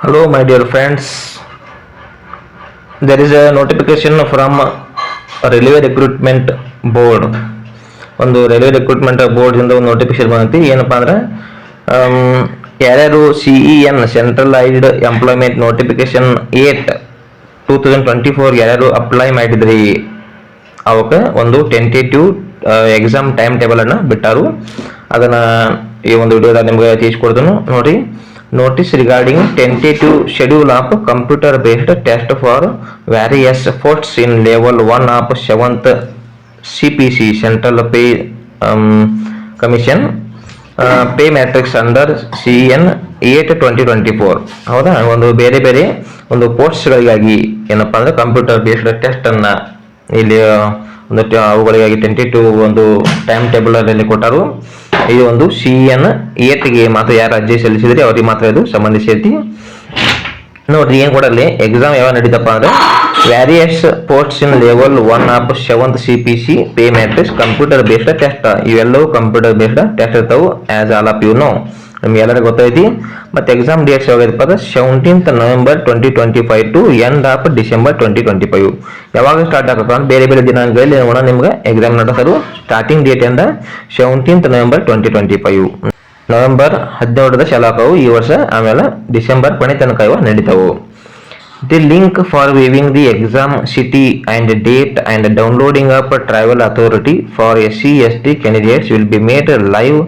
Hello, my dear friends. There is a notification from Railway Recruitment Board. ಒಂದು railway recruitment ಬೋರ್ಡಿಂದ ಒಂದು notification ಬಂದೈತಿ ಏನಪ್ಪಾ ಅಂದ್ರೆ ಯಾರ್ಯಾರು C E N centralised employment notification eight two thousand twenty four ಯಾರ್ಯಾರು apply ಮಾಡಿದ್ರಿ ಅವಕ್ಕೆ ಒಂದು ಟೆಂಟೇಟಿವ್ ಎಕ್ಸಾಮ್ ಟೈಮ್ ಟೇಬಲನ್ನು ಬಿಟ್ಟಾರು ಅದನ್ನ ಈ ಒಂದು ವಿಡಿಯೋದಾಗ ನಿಮ್ಗೆ ತಿಳಿಸ್ಕೊಡ್ತೀನಿ ನೋಡಿ schedule of computer based test for various posts in level one of seventh C P C central pay commission pay matrix under C N eight twenty twenty four ಹೌದಾ? ಒಂದು ಬೇರೆ ಬೇರೆ ಒಂದು ಪೋಸ್ಟ್ಗಳಿಗಾಗಿ ಏನಪ್ಪ ಅಂದ್ರೆ ಕಂಪ್ಯೂಟರ್ ಬೇಸ್ಡ್ ಟೆಸ್ಟ್ ಅನ್ನ ಇಲ್ಲಿ, ಒಂದು ಅವುಗಳಿಗಾಗಿ ಟ್ವೆಂಟಿ ಟು ಒಂದು ಟೈಮ್ ಟೇಬಲ್ ಅಲ್ಲಿ ಕೊಟ್ಟರು. ಇದು ಒಂದು ಸಿ ಎನ್ ಏಟ್ಗೆ ಮಾತ್ರ ಯಾರು ಅರ್ಜಿ ಸಲ್ಲಿಸಿದ್ರೆ, ಅವ್ರಿಗೆ ಮಾತ್ರ ಇದು ಸಂಬಂಧಿಸೈತಿ ನೋಡ್ರಿ, ಏನು ಕೊಡಲಿ? ಎಕ್ಸಾಮ್ ಯಾವಾಗ ನಡೀತಪ್ಪ ಅಂದ್ರೆ various posts in level one of seventh C P C pay matrix computer based test ಇವೆಲ್ಲವೂ ಕಂಪ್ಯೂಟರ್ ಬೇಸ್ಡ್ ಟೆಸ್ಟ್ ಇರ್ತಾವು as all of you know ನಿಮ್ಗೆ ಎಲ್ಲರಿಗೂ ಗೊತ್ತೈತಿ. ಮತ್ತು ಎಕ್ಸಾಮ್ ಡೇಟ್ಸ್ ಯಾವಾಗೈತಪ್ಪ ಅಂದ್ರೆ seventeenth November twenty twenty five to end of December twenty twenty five ಯಾವಾಗ start ಆಗತ್ತಪ್ಪ ಅಂದ್ರೆ ಬೇರೆ ಬೇರೆ ದಿನಾಂಕಗಳಲ್ಲಿ ನೋಡೋಣ ನಿಮ್ಗೆ ಎಕ್ಸಾಮ್ ನಡೆಸೋದು ಸ್ಟಾರ್ಟಿಂಗ್ ಡೇಟ್ ಇಂದ seventeenth November twenty twenty five November ಹದಿನೇಳರ ಶಾಲಾಕವು ಈ ವರ್ಷ, ಆಮೇಲೆ ಡಿಸೆಂಬರ್ ಕೊನೆ ತನಕ ಇವ ನಡೀತಾವು. The link for viewing the exam city travel authority for S C S T candidates will be made live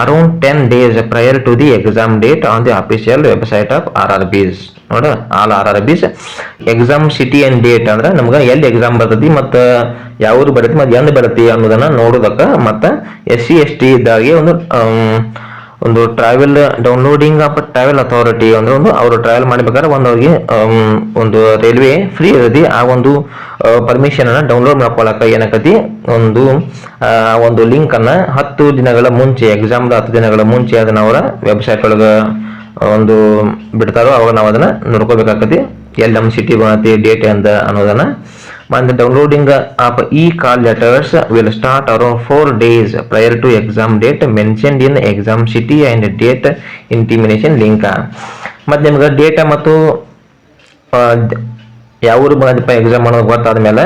around ten days prior to the exam date on the official website of R R Bs ನೋಡ all R R Bs exam city and date ಅಂದ್ರೆ ನಮ್ಗೆ ಎಲ್ಲಿ exam ಬರ್ತೈತಿ ಮತ್ತು ಯಾವ ಊರು ಮತ್ತು ಎಂದು ಬರ್ತೈತಿ ಅನ್ನೋದನ್ನ ನೋಡೋದಕ್ಕೆ ಮತ್ತು ಎಸ್ ಸಿ ಎಸ್ ಟಿ ಇದ್ದಾಗೆ ಒಂದು ಒಂದು travel downloading of travel authority ಅಂದ್ರೆ ಒಂದು ಅವರು ಟ್ರಾವೆಲ್ ಮಾಡಬೇಕಾದ್ರೆ ಒಂದು ಅವ್ರಿಗೆ ಒಂದು ರೈಲ್ವೆ ಫ್ರೀ ಇರತಿ ಆ ಒಂದು ಪರ್ಮಿಷನ್ ಅನ್ನ ಡೌನ್ಲೋಡ್ ಮಾಡ್ಕೊಳಕ ಏನಾಕತಿ? ಒಂದು ಒಂದು ಲಿಂಕ್ ಅನ್ನ ಹತ್ತು ದಿನಗಳ ಮುಂಚೆ ಎಕ್ಸಾಮ್ದ ಹತ್ತು ದಿನಗಳ ಮುಂಚೆ ಅದನ್ನ ಅವರ ವೆಬ್ಸೈಟ್ ಒಳಗೆ ಒಂದು ಬಿಡ್ತಾರೋ, ಅವಾಗ ನಾವು ಅದನ್ನ ನೋಡ್ಕೋಬೇಕಾಗತಿ ಎಲ್ಲಿ ನಮ್ಮ ಸಿಟಿ ಬಂದತಿ ಡೇಟ್ ಅಂತ ಅನ್ನೋದನ್ನ. And the downloading of e-call letters will start around four days prior to exam date mentioned in exam city and date intimation link. ಮತ್ತೆ ನಿಮ್ಗೆ ಡೇಟಾ ಮತ್ತು ಯಾವ ಊರು ಎಕ್ಸಾಮ್ ಅನ್ನೋದು ಗೊತ್ತಾದ್ಮೇಲೆ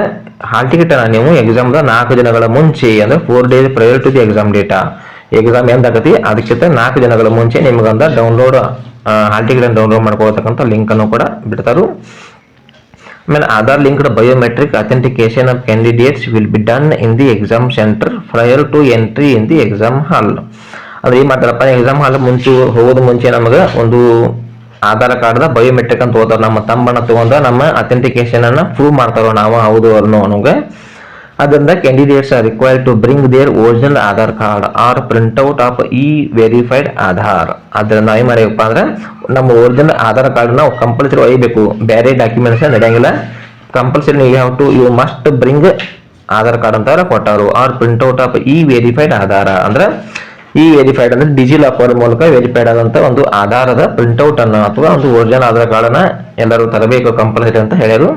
ಹಾಲ್ ಟಿಕೆಟ್ ನೀವು ಎಕ್ಸಾಮ್ದ ನಾಲ್ಕು ದಿನಗಳ ಮುಂಚೆ, ಅಂದರೆ four days prior to the exam data exam ಎಂದಾಗತಿ ಅದಕ್ಕಿಂತ ನಾಲ್ಕು ದಿನಗಳ ಮುಂಚೆ ನಿಮ್ಗಂದ ಡೌನ್ಲೋಡ್ ಹಾಲ್ ಟಿಕೆಟ್ ಡೌನ್ಲೋಡ್ ಮಾಡ್ಕೊಳ್ತಕ್ಕಂಥ ಲಿಂಕನ್ನು ಕೂಡ ಬಿಡ್ತಾರು. ಆಮೇಲೆ Aadhaar linked biometric authentication of candidates will be done in the exam centre prior to entry in the exam hall ಅಂದ್ರೆ ಏನ್ ಮಾಡ್ತಾರಪ್ಪ ಎಕ್ಸಾಮ್ ಹಾಲ್ ಮುಂಚೆ ಹೋಗೋದು ಮುಂಚೆ ನಮಗೆ ಒಂದು ಆಧಾರ್ ಕಾರ್ಡ್ದ ಬಯೋಮೆಟ್ರಿಕ್ ಅಂತ ಹೋಗ್ತಾರ ನಮ್ಮ ತಮ್ಮಣ್ಣ ತಗೊಂಡ ನಮ್ಮ ಅಥೆಂಟಿಕೇಶನ್ ಅನ್ನ ಪ್ರೂವ್ ಮಾಡ್ತಾರೋ ನಾವು, ಹೌದು ಅನ್ನೋ ನಮಗೆ ಅದರಿಂದ candidates are require to bring their original Aadhaar card or printout of e verified Aadhaar ಅದರಿಂದ ಏನ್ ಅಂದ್ರೆ ನಮ್ಮ ಒರಿಜಿನಲ್ ಆಧಾರ್ ಕಾರ್ಡ್ ನಾವು ಕಂಪಲ್ಸರಿ ಒಯ್ಯಬೇಕು ಬೇರೆ documents ನಡೆಯಂಗಿಲ್ಲ. Compulsory you have to you must bring Aadhaar card ಅಂತ ಕೊಟ್ಟರು or or printout of e verified Aadhaar ಅಂದ್ರೆ ಈ ವೆರಿಫೈಡ್ ಅಂದ್ರೆ ಡಿಜಿ ಲಾಕರ್ ಮೂಲಕ ವೆರಿಫೈಡ್ ಆದಂತ ಒಂದು ಆಧಾರದ ಪ್ರಿಂಟ್ಔಟ್ ಅನ್ನು ಅಥವಾ ಒಂದು ಒರಿಜಿನಲ್ ಆಧಾರ್ ಕಾರ್ಡ್ ಅನ್ನ ಎಲ್ಲರೂ ತರಬೇಕು ಕಂಪಲ್ಸರಿ ಅಂತ ಹೇಳ್ಯಾರು.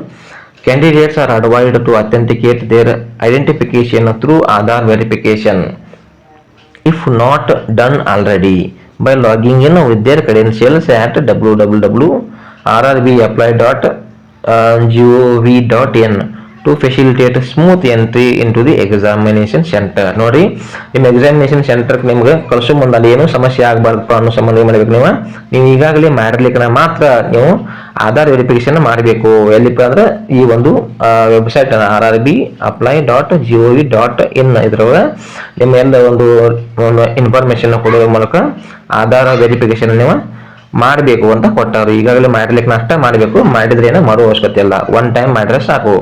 Candidates are advised to authenticate their identification through Aadhaar verification. if not done already by logging in with their credentials at www.rrbapply.gov.in to facilitate smooth entry into the examination center ನೋಡಿ ನಿಮ್ಮ examination centre ನಿಮ್ಗೆ ಕಳಿಸೋ ಮುಂದೆ ಅಲ್ಲಿ ಏನು ಸಮಸ್ಯೆ ಆಗಬಾರ್ದಪ್ಪ ಅನ್ನೋ ಸಂಬಂಧ ಮಾಡ್ಬೇಕು ನೀವು ನೀವು ಈಗಾಗಲೇ ಮಾಡಿರ್ಲಿಕ್ಕೆ ಮಾತ್ರ ನೀವು ಆಧಾರ್ ವೆರಿಫಿಕೇಶನ್ ಮಾಡಬೇಕು. ಎಲ್ಲಿಪ್ಪ ಅಂದ್ರೆ ಈ ಒಂದು website R R B apply dot G O V dot in ಇದ್ರೊಳಗೆ ನಿಮ್ಮ ಎಲ್ಲ ಒಂದು ಇನ್ಫಾರ್ಮೇಶನ್ ಕೊಡೋದ್ರ ಮೂಲಕ ಆಧಾರ್ ವೆರಿಫಿಕೇಶನ್ ನೀವು ಮಾಡಬೇಕು ಅಂತ ಕೊಟ್ಟರು ಈಗಾಗಲೇ ಮಾಡ್ಲಿಕ್ಕೆ ನಷ್ಟ ಮಾಡಬೇಕು. ಮಾಡಿದ್ರೆ ಏನೋ ಮಾಡುವ ಅವಶ್ಯಕತೆ ಇಲ್ಲ. ಒನ್ ಟೈಮ್ ಮಾಡಿದ್ರೆ ಸಾಕು.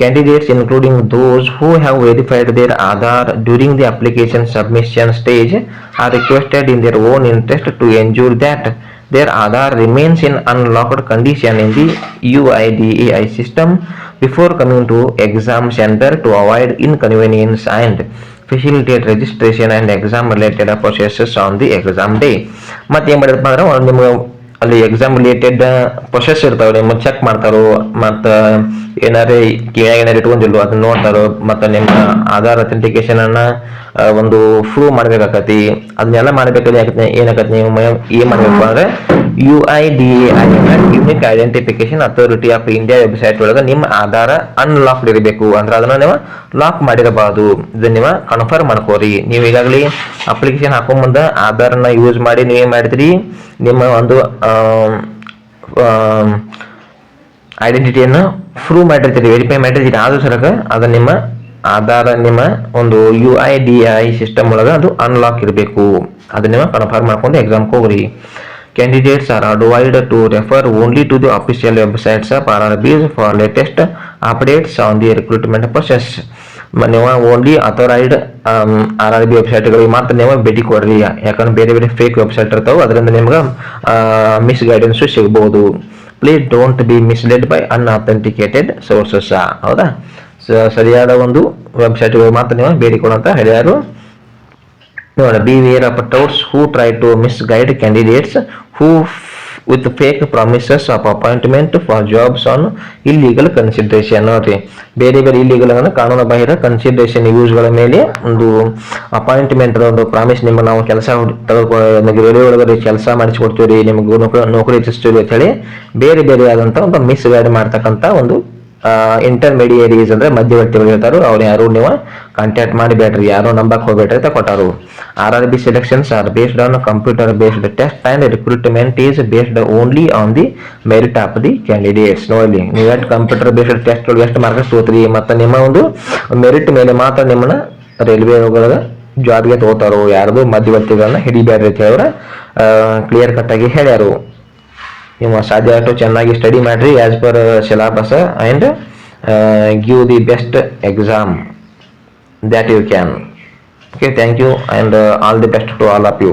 Candidates including those who have verified their Aadhaar during the application submission stage are requested in their own interest to ensure that their Aadhaar remains in unlocked condition in the UIDAI system before coming to exam center to avoid inconvenience and facilitate registration and exam related processes on the exam day. ಮತ್ತೆ ಏನ್ ಮಾಡಿರಪ್ಪ ಅಂದ್ರೆ ಒಂದು ನಿಮ್ಗೆ ಅಲ್ಲಿ exam related process ಇರ್ತಾವ ನಿಮ್ಮ check ಮಾಡ್ತಾರೋ, ಮತ್ತ ಏನಾರೇ ಕಿವ್ಯಾಗ ಏನಾರ ಇಟ್ಕೊಂಡಿಲ್ವೋ ಅದನ್ನ ನೋಡ್ತಾರೋ, ಮತ್ತ ನಿಮ್ಮ ಆಧಾರ್ ಅಥೆಂಟಿಕೇಶನ್ ಅನ್ನ ಒಂದು ಪ್ರೂವ್ ಮಾಡ್ಬೇಕಾಕತಿ, ಅದನ್ನೆಲ್ಲ ಮಾಡ್ಬೇಕಾದ್ರೆ ಏನಾಕತಿ ನೀವು ಏನ್ ಮಾಡ್ಬೇಕು ಅಂದ್ರೆ U I D A unique identification authority of India website ಒಳಗೆ ನಿಮ್ಮ ಆಧಾರ ಅನ್ಲಾಕ್ಡ್ ಇರಬೇಕು. ಅಂದ್ರೆ ಅದನ್ನ ನೀವು ಲಾಕ್ ಮಾಡಿರಬಾರದು. ಇದನ್ನ ನೀವು ಕನ್ಫರ್ಮ್ ಮಾಡ್ಕೋರಿ. ನೀವು ಈಗಾಗಲೇ ಅಪ್ಲಿಕೇಶನ್ ಹಾಕೊಂಡ್ ಮುಂದೆ ಆಧಾರನ ಯೂಸ್ ಮಾಡಿ ನೀವು ಮಾಡಿದ್ರಿ? ನಿಮ್ಮ ಒಂದು ಐಡೆಂಟಿಟಿಯನ್ನು ಫ್ರೂ ಮಾಡಿರ್ತೀರಿ ವೆರಿಫೈ ಮಾಡಿರ್ತೀರಿ ಆದರೂ ಸರಕ ಅದು ನಿಮ್ಮ ಆಧಾರ, ನಿಮ್ಮ ಒಂದು U I D I system ಒಳಗೆ ಅದು ಅನ್ಲಾಕ್ ಇರಬೇಕು. ಅದನ್ನ ನಿಮ್ಮ ಕನ್ಫರ್ಮ್ ಮಾಡ್ಕೊಂಡು ಎಕ್ಸಾಮ್ಗೆ ಹೋಗ್ರಿ. Candidates are ಅಡ್ವೈಡ್ to refer only to the official websites R R Bs for latest updates on the recruitment process ನೀವು only authorised R R B ವೆಬ್ಸೈಟ್ಗಳಿಗೆ ಮಾತ್ರ ನೀವು ಭೇಟಿ ಕೊಡ್ರಿ. ಯಾಕಂದ್ರೆ ಬೇರೆ ಬೇರೆ ಫೇಕ್ ವೆಬ್ಸೈಟ್ ಇರ್ತಾವೆ, ಅದರಿಂದ ನಿಮ್ಗೆ ಮಿಸ್ ಗೈಡೆನ್ಸು ಸಿಗ್ಬೋದು. Please don't be misled by unauthenticated sources ಹೌದಾ? ಸರಿಯಾದ ಒಂದು ವೆಬ್ಸೈಟ್ಗಳು ಮಾತ್ರ ನೀವು ಕೊಡುವಂತ ಹೇಳ್ಯಾರು ನೋಡಿ beware of touts who try to misguide candidates who with fake promises of appointment for jobs on illegal consideration ನೋಡ್ರಿ ಬೇರೆ ಬೇರೆ ಇಲ್ಲಿಗಲ್ ಅಂದ್ರೆ ಕಾನೂನು ಬಾಹಿರ ಕನ್ಸಿಡರೇಷನ್ ಯೂಸ್ಗಳ ಮೇಲೆ ಒಂದು ಅಪಾಯಿಂಟ್ಮೆಂಟ್ ಒಂದು ಪ್ರಾಮಿಸ್ ನಿಮ್ಮ ನಾವು ಕೆಲಸ ನಿಮಗೆ ರೇಡಿಯೋ ಒಳಗಡೆ ಕೆಲಸ ಮಾಡಿಸಿಕೊಡ್ತೀವಿ ನಿಮ್ಗೆ ನೌಕರಿ ಹೆಚ್ಚಿಸ್ತೀವಿ ಅಂತ ಹೇಳಿ ಬೇರೆ ಬೇರೆ ಆದಂತ ಒಂದು ಮಿಸ್ ಗೈಡ್ ಮಾಡ್ತಕ್ಕಂಥ ಒಂದು ಇಂಟರ್ಮಿಡಿಯರೀಸ್ ಅಂದ್ರೆ ಮಧ್ಯವರ್ತಿಗಳು ಇರ್ತಾರೋ ಅವ್ರು ಯಾರು? ನೀವು ಕಾಂಟ್ಯಾಕ್ಟ್ ಮಾಡಬೇಡ್ರಿ ಯಾರು ನಂಬಕ್ ಹೋಗ್ಬೇಡ್ರಿ ಅಂತ ಕೊಟ್ಟಾರು R R B selections are based on computer based test and recruitment is based only on the merit of the candidates ನೋಡಿ ನೀವು ಎಷ್ಟು ಕಂಪ್ಯೂಟರ್ ಬೇಸ್ಡ್ ಟೆಸ್ಟ್ ಎಷ್ಟು ಮಾರ್ಕ್ಸ್ ತೋತ್ರಿ? ಮತ್ತು ನಿಮ್ಮ ಒಂದು ಮೆರಿಟ್ ಮೇಲೆ ಮಾತ್ರ ನಿಮ್ಮನ್ನ ರೈಲ್ವೆ ಒಳಗ ಜಾಬ್ಗೆ ತಗೋತಾರೋ ಯಾರ್ದು ಮಧ್ಯವರ್ತಿಗಳನ್ನ ಹಿಡಿಬೇಡ್ರಿ ಅಂತ ಹೇಳಿದ್ರೆ ಕ್ಲಿಯರ್ ಕಟ್ ಆಗಿ ಹೇಳ್ಯಾರು ನೀವು ಸಾಧ್ಯ ಆಟು ಚೆನ್ನಾಗಿ ಸ್ಟಡಿ ಮಾಡಿರಿ as per syllabus and give the best exam that you can okay thank you and all the best to all of you